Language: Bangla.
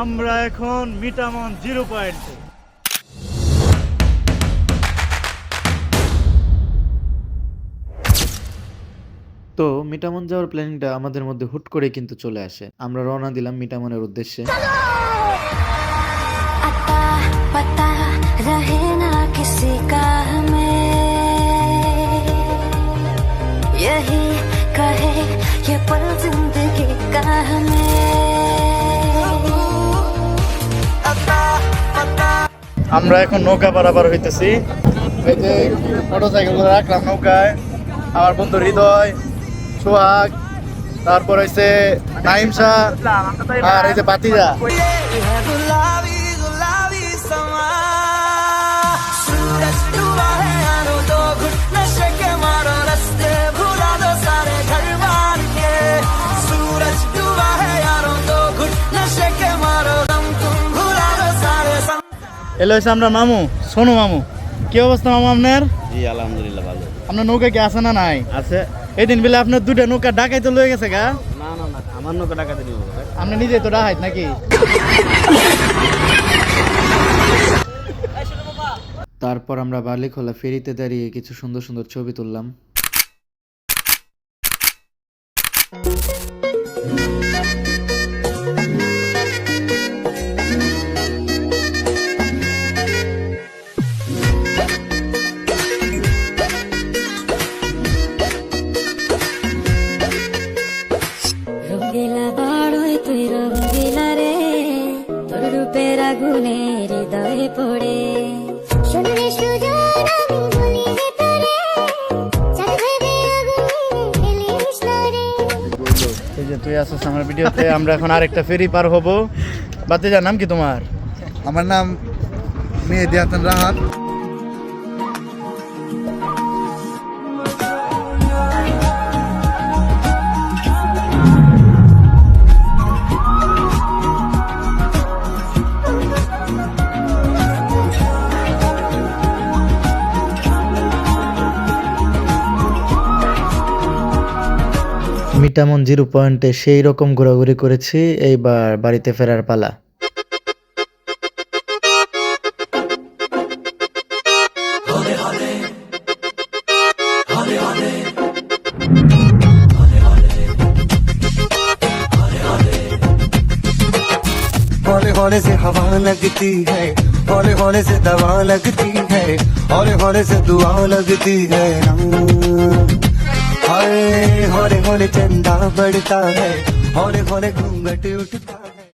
আমরা এখন মিটামন জিরো পয়েন্ট তো মিটামন যাওয়ার প্ল্যানিংটা আমাদের মধ্যে হুট করে কিন্তু চলে আসে আমরা রওনা দিলাম মিটামনের উদ্দেশ্যে अता पता रहे ना किसी का हमें यही कहे ये पल जिंदगी का हमें আমরা এখন নৌকা বরাবর হইতেছি। এই যে মোটর সাইকেল রাখলাম নৌকায়। আমার বন্ধু হৃদয়, সোহাগ, তারপর হয়েছে নাইম শাহ আর এই যে বাতিজা এলো হচ্ছে আমরা মামু সোনু মামু। কি অবস্থা মামু আপনার? জি আলহামদুলিল্লাহ ভালো। আপনার নৌকা কি আছে না নাই? আছে। এই দিন বেলা আপনার দুটা নৌকা ডাকাইতে লয়ে গেছে গা। না না না আমার নৌকা টাকাতে দিব আপনি নিজে তো ডাহাইত নাকি? তারপর আমরা বালিখোলা ফেরিতে দাঁড়িয়ে কিছু সুন্দর সুন্দর ছবি তুললাম। রঙ্গিলা বাড়ই তুই রঙ্গিলা রে তোর রূপের আগুনে হৃদয়ে পড়ে শুনলে সুজন আমি বলি যে তোরে চাঁদ ভেবে আগুনে ফেলিস না রে এই যে তুই আসছিস আমার ভিডিওতে আমরা এখন আরেকটা ফেরি পার হব। বাতিজার নাম কি তোমার আমার নাম মেহেদি হাসান রাহাত মিটামন জিরো পয়েন্টে সেই রকম ঘোরাঘুরি করেছি এইবার বাড়িতে ফেরার পালা हौले हौले से हवा लगती है हौले हौले से दवा लगती है हौले हौले से दुआ लगती है हाय हौले हौले चंदा बढ़ता है। हौले हौले घूंघट उठता